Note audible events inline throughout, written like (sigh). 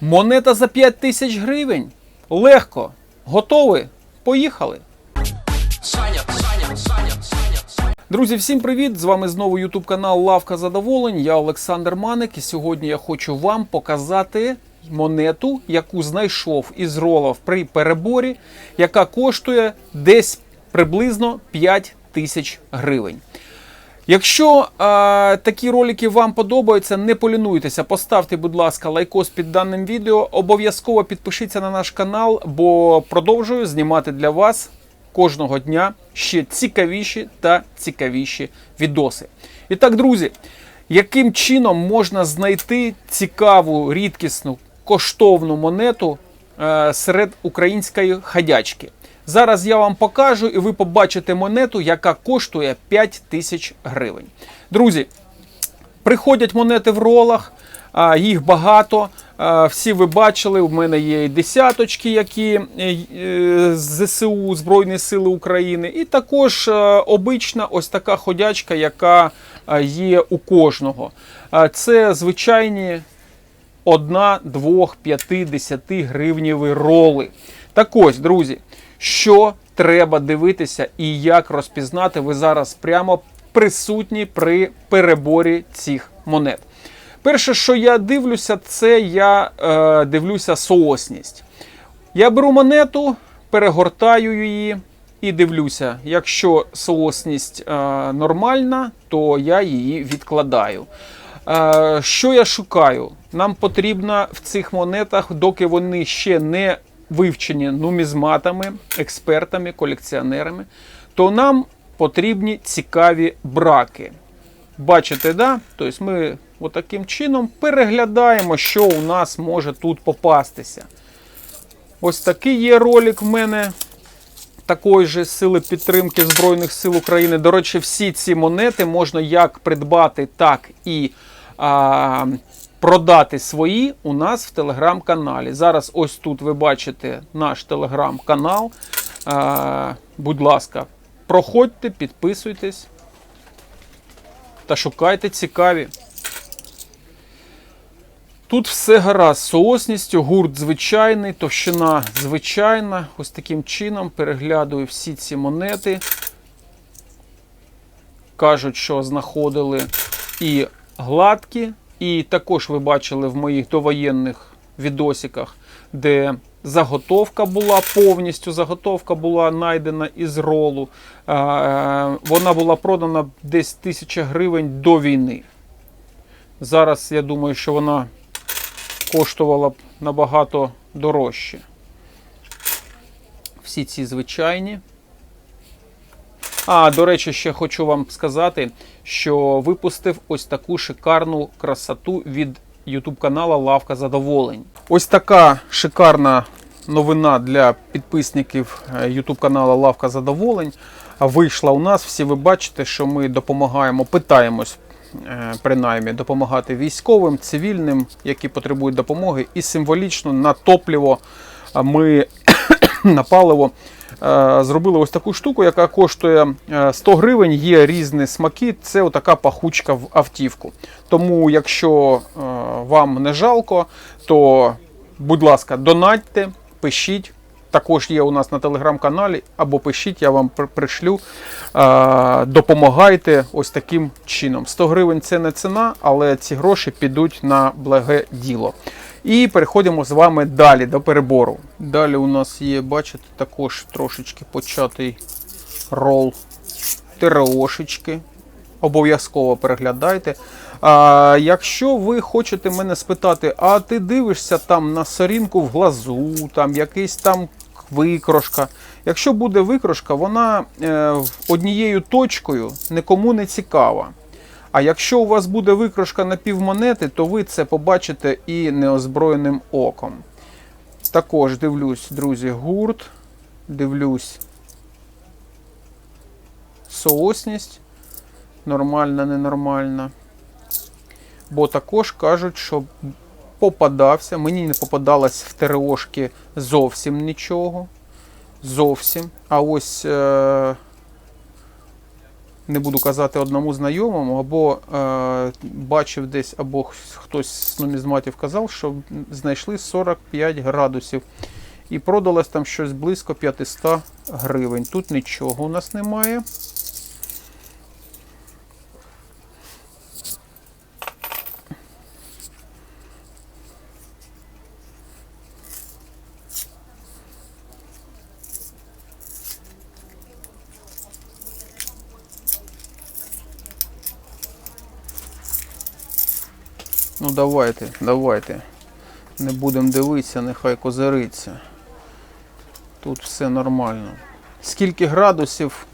Монета за 5 тисяч гривень. Легко. Готові? Поїхали. Друзі, всім привіт! З вами знову YouTube канал Лавка Задоволень. Я Олександр Маник, і сьогодні я хочу вам показати монету, яку знайшов із ролов при переборі, яка коштує десь приблизно 5 тисяч гривень. Якщо е, такі ролики вам подобаються, не полінуйтеся, поставте, будь ласка, лайкос під даним відео. Обов'язково підпишіться на наш канал, бо продовжую знімати для вас кожного дня ще цікавіші та цікавіші відоси. І так, друзі, яким чином можна знайти цікаву, рідкісну, коштовну монету е, серед української ходячки? Зараз я вам покажу, і ви побачите монету, яка коштує 5 тисяч гривень. Друзі, приходять монети в ролах, їх багато. Всі ви бачили, в мене є і десяточки, які е, з ЗСУ Збройні Сили України, і також е, обична ось така ходячка, яка е, є у кожного. Це звичайні 1, 2, 5, 10 гривнєві роли. Так ось, друзі, що треба дивитися і як розпізнати, ви зараз прямо присутні при переборі цих монет. Перше, що я дивлюся, це я е, дивлюся соосність. Я беру монету, перегортаю її і дивлюся. Якщо соосність е, нормальна, то я її відкладаю. Е, що я шукаю? Нам потрібно в цих монетах, доки вони ще не вивчені нумізматами, експертами, колекціонерами, то нам потрібні цікаві браки. Бачите, да? Тобто ми отаким чином переглядаємо, що у нас може тут попастися. Ось такий є ролик в мене. Такої ж сили підтримки Збройних сил України. До речі, всі ці монети можна як придбати, так і а, продати свої у нас в телеграм-каналі. Зараз ось тут ви бачите наш телеграм-канал. А, будь ласка, проходьте, підписуйтесь та шукайте цікаві. Тут все гаразд з соосністю, гурт звичайний, товщина звичайна. Ось таким чином переглядую всі ці монети. Кажуть, що знаходили і гладкі, і також ви бачили в моїх довоєнних відосиках, де заготовка була повністю. Заготовка була знайдена із ролу. Е, Вона була продана десь 1000 гривень до війни. Зараз я думаю, що вона коштувала б набагато дорожче. Всі ці звичайні. А, до речі, ще хочу вам сказати, що випустив ось таку шикарну красоту від YouTube канала Лавка Задоволень. Ось така шикарна новина для підписників е, YouTube канала Лавка Задоволень вийшла у нас. Всі ви бачите, що ми допомагаємо, питаємось е, принаймні допомагати військовим, цивільним, які потребують допомоги, і символічно на топливо ми на паливо е, зробили ось таку штуку, яка коштує е, 100 гривень. Є різні смаки. Це отака пахучка в автівку. Тому, якщо е, вам не жалко, то будь ласка, донатьте, пишіть. Також є у нас на телеграм-каналі, або пишіть, я вам пришлю. Е, допомагайте ось таким чином. 100 гривень це не ціна, але ці гроші підуть на благе діло. І переходимо з вами далі до перебору. Далі у нас є, бачите, також трошечки початий рол ТРОшечки. Обов'язково переглядайте. А, якщо ви хочете мене спитати, а ти дивишся там на сорінку в глазу, там якийсь там викрошка. Якщо буде викрошка, вона е, однією точкою нікому не цікава. А якщо у вас буде викрошка на півмонети, то ви це побачите і неозброєним оком. Також дивлюсь, друзі, гурт, дивлюсь соосність. Нормальна, ненормальна. Бо також кажуть, що попадався. Мені не попадалось в ТРОшки зовсім нічого. Зовсім. А ось е- не буду казати одному знайомому, або е, бачив десь, або хтось з нумізматів казав, що знайшли 45 градусів. І продалось там щось близько 500 гривень. Тут нічого у нас немає. Давайте, давайте. Не будемо дивитися, нехай козириться. Тут все нормально. Скільки градусів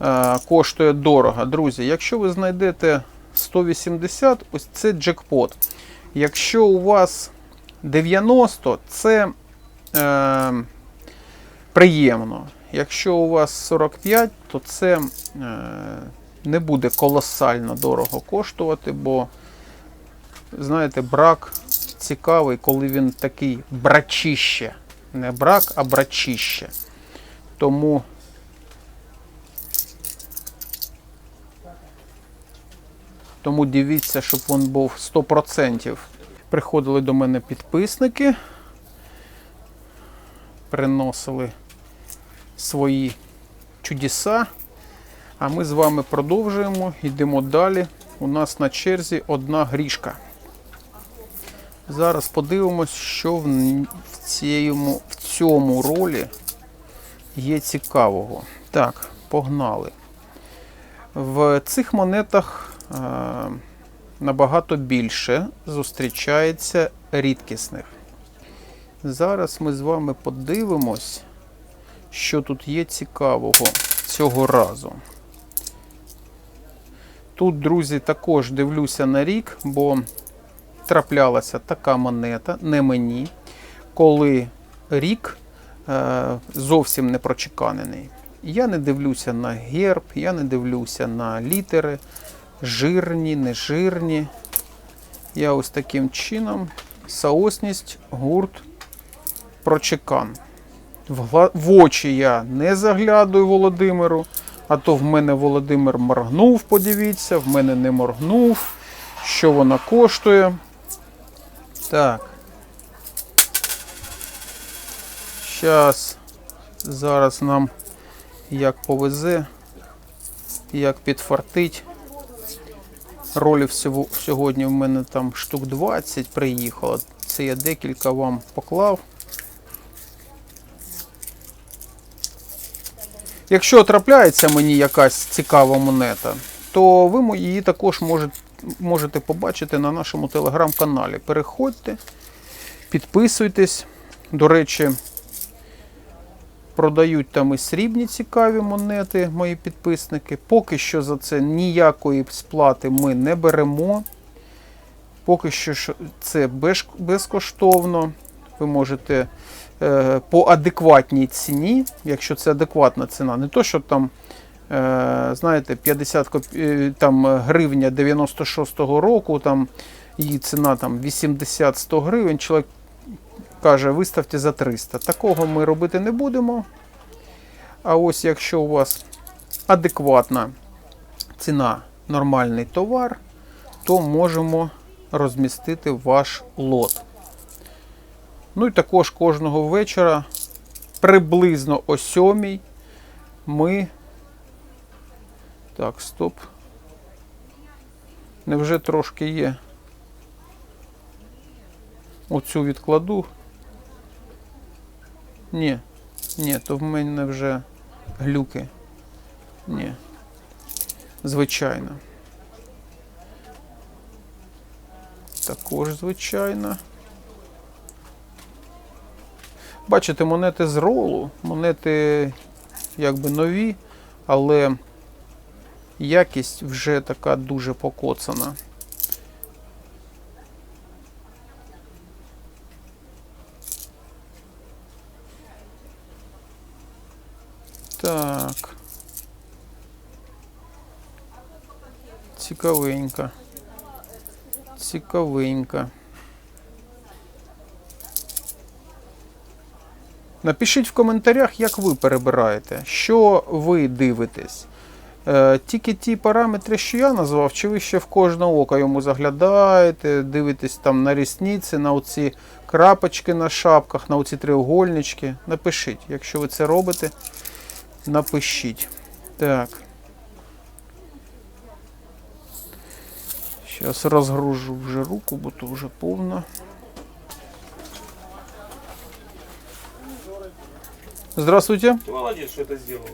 е, коштує дорого? Друзі, якщо ви знайдете 180, ось це джекпот. Якщо у вас 90, це е, приємно. Якщо у вас 45, то це е, не буде колосально дорого коштувати, бо, знаєте, брак цікавий, коли він такий брачище. Не брак, а брачище. Тому Тому дивіться, щоб він був 100%. Приходили до мене підписники, приносили свої чудеса. А ми з вами продовжуємо, йдемо далі. У нас на черзі одна грішка. Зараз подивимось, що в, цьому, в цьому ролі є цікавого. Так, погнали. В цих монетах е, набагато більше зустрічається рідкісних. Зараз ми з вами подивимось, що тут є цікавого цього разу. Тут, друзі, також дивлюся на рік, бо траплялася така монета, не мені, коли рік е, зовсім не прочеканений. Я не дивлюся на герб, я не дивлюся на літери, жирні, не жирні. Я ось таким чином соосність, гурт, прочекан. В очі я не заглядую Володимиру, а то в мене Володимир моргнув, подивіться, в мене не моргнув. Що вона коштує? Так. Щас. Зараз нам як повезе, як підфартить. Ролів сьогодні в мене там штук 20 приїхало. Це я декілька вам поклав. Якщо трапляється мені якась цікава монета, то ви її також можете, можете побачити на нашому телеграм-каналі. Переходьте, підписуйтесь. До речі, продають там і срібні цікаві монети, мої підписники. Поки що за це ніякої сплати ми не беремо. Поки що це безкоштовно. Ви можете е, по адекватній ціні, якщо це адекватна ціна, не то, що там, знаєте, 50 коп... е, там, гривня 96-го року, там її ціна там 80-100 гривень, чоловік каже, виставте за 300. Такого ми робити не будемо. А ось якщо у вас адекватна ціна, нормальний товар, то можемо розмістити ваш лот. Ну і також кожного вечора приблизно о 7 ми. Так, стоп. Невже трошки є? Оцю відкладу. Ні, ні, то в мене вже глюки. Ні. Звичайно. Також звичайно. Бачите, монети з ролу, монети якби нові, але якість вже така дуже покоцана. Так. Цікавенько. Цікавенько. Напишіть в коментарях, як ви перебираєте, що ви дивитесь. Е, тільки ті параметри, що я назвав, чи ви ще в кожне око йому заглядаєте, дивитесь там на рісниці, на оці крапочки на шапках, на оці треугольнички. Напишіть, якщо ви це робите, напишіть. Так. Зараз розгружу вже руку, бо то вже повна. Здравствуйте. Ты молодец, что это сделал.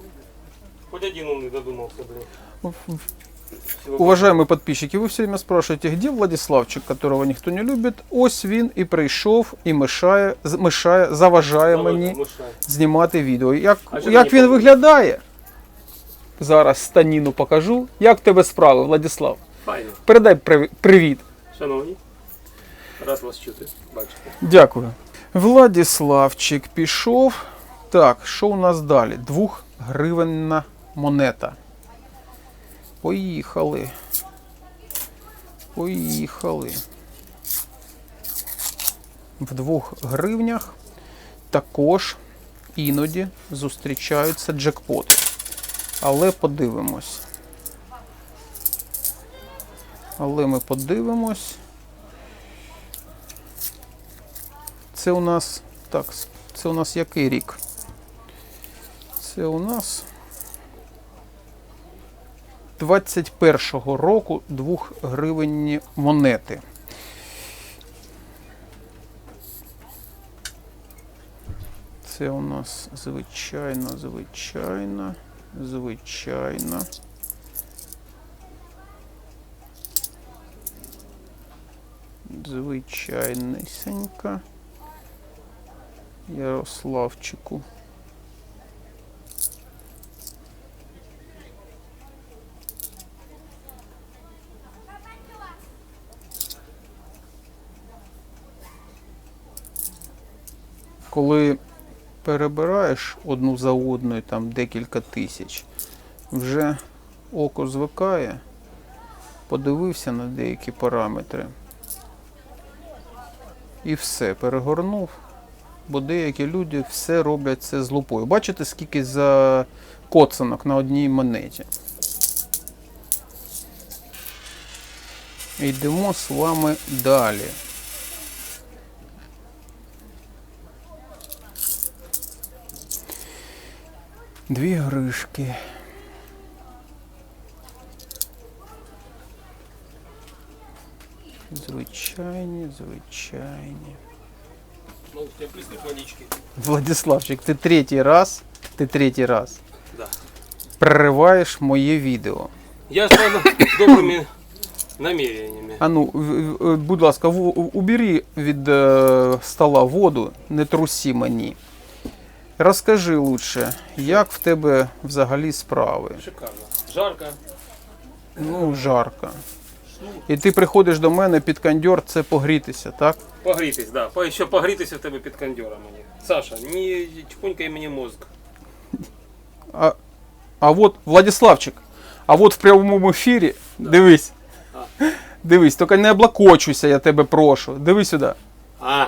Хоть один умный додумался, блин. Всего Уважаемые подписчики, ви все время спрашиваете, где Владиславчик, которого ніхто не любить. Ось він і прийшов, і мешає, з- мешає, заважає доброго. мені Мышай. знімати відео. Як, А що як ти не він пробував? виглядає? Зараз станіну покажу. Як в тебе справи, Владислав? Файно. Передай прив- привіт. Шановні, раз вас чути, бачите. Дякую. Владиславчик пішов. Так, що у нас далі? Двохгривенна монета. Поїхали. Поїхали. В двох гривнях також іноді зустрічаються джекпоти. Але подивимось. Але ми подивимось. Це у нас. Так, це у нас який рік? Це у нас 21-го року 2 гривенні монети. Це у нас звичайно, звичайно, звичайно. Звичайнисенька. Ярославчику. Коли перебираєш одну за одною там декілька тисяч, вже око звикає, подивився на деякі параметри. І все, перегорнув. Бо деякі люди все роблять це з лупою. Бачите, скільки за коцанок на одній монеті. Йдемо з вами далі. Дві гришки. Звичайні, звичайні. Ну, водички. Владиславчик, ти третій раз, ти третій раз Да. перериваєш моє відео. Я с добрыми намерениями. А ну, будь ласка, убери від е, стола воду, не трусі мені. Розкажи лучше, як в тебе взагалі справи? Шикарно. Жарко. Ну, жарко. І ти приходиш до мене під кондьор, це погрітися, так? Погрітись, да. По- Ще погрітися в тебе під кондьором мені. Саша, не чпунькай мені мозг. А, а от, Владиславчик, а от в прямому ефірі, дивись. Дивись, тільки не облакочуйся, я тебе прошу. Диви сюди. А,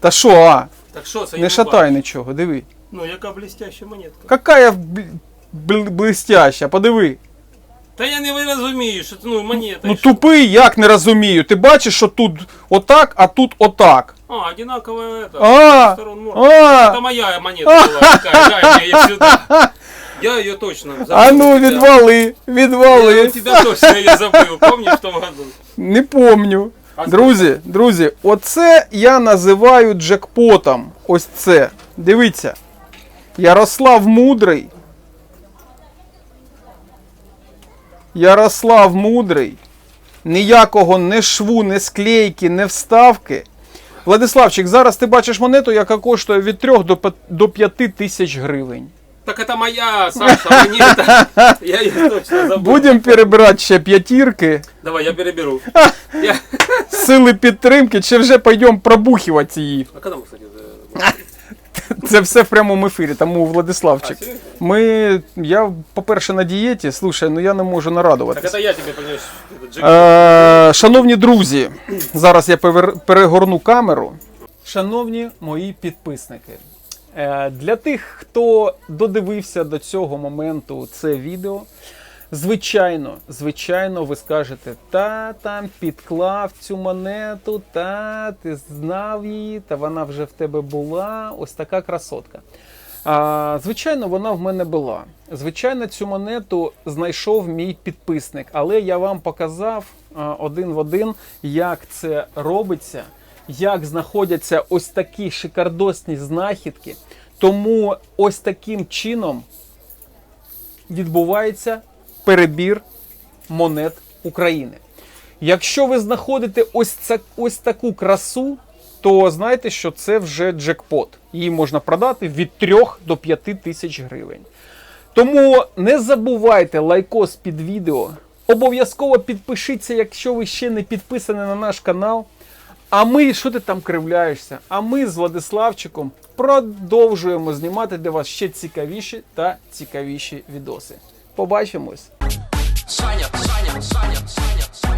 Та що, а? так що це? я Не шатай бачу. нічого, диви. Ну, яка блестяща монетка. Какая бл- бл- блистяща, подиви. Та я не розумію, що це ну, монета. Ну і що? тупий, як не розумію. Ти бачиш, що тут отак, а тут отак. А, одинаковая это. А, сторон морды. Это а, моя монета была такая, дай мне ее сюда. Я ее (laughs) точно забыл. а ну у тебя. відвали, Я у відвали. тебя точно ее забыл, помнишь в том году? Не помню. Друзі, друзі, оце я називаю джекпотом. Ось це. Дивіться. Ярослав Мудрий. Ярослав Мудрий. Ніякого не шву, не склейки, не вставки. Владиславчик, зараз ти бачиш монету, яка коштує від 3 до 5 тисяч гривень. Так это моя, Саша, монета. (laughs) Я ее точно забыл. Будемо перебирати ще п'ятірки, Давай, я переберу. (laughs) Я... сили підтримки, чи вже пойдемо пробухувати її. А когда мы, кстати, за- (laughs) Це все в прямому ефірі, тому А, Владиславчик. серьезно? Ми. Я, по-перше, на дієті, слушай, ну я не можу Так нарадуватися. это я тебе, понимаешь, этот джек... Е, шановні друзі, зараз я повер- перегорну камеру. Шановні мої підписники, е, для тих, хто додивився до цього моменту це відео, Звичайно, звичайно, ви скажете, та там підклав цю монету, та ти знав її, та вона вже в тебе була. Ось така красотка. А, звичайно, вона в мене була. Звичайно, цю монету знайшов мій підписник, але я вам показав один в один, як це робиться, як знаходяться ось такі шикардосні знахідки. Тому ось таким чином відбувається перебір монет України. Якщо ви знаходите ось, це, ось таку красу, то знайте, що це вже джекпот. Її можна продати від 3 до 5 тисяч гривень. Тому не забувайте лайкос під відео. Обов'язково підпишіться, якщо ви ще не підписані на наш канал. А ми, що ти там кривляєшся? А ми з Владиславчиком продовжуємо знімати для вас ще цікавіші та цікавіші відоси. Побачимось! Саня, Саня, Саня, Саня.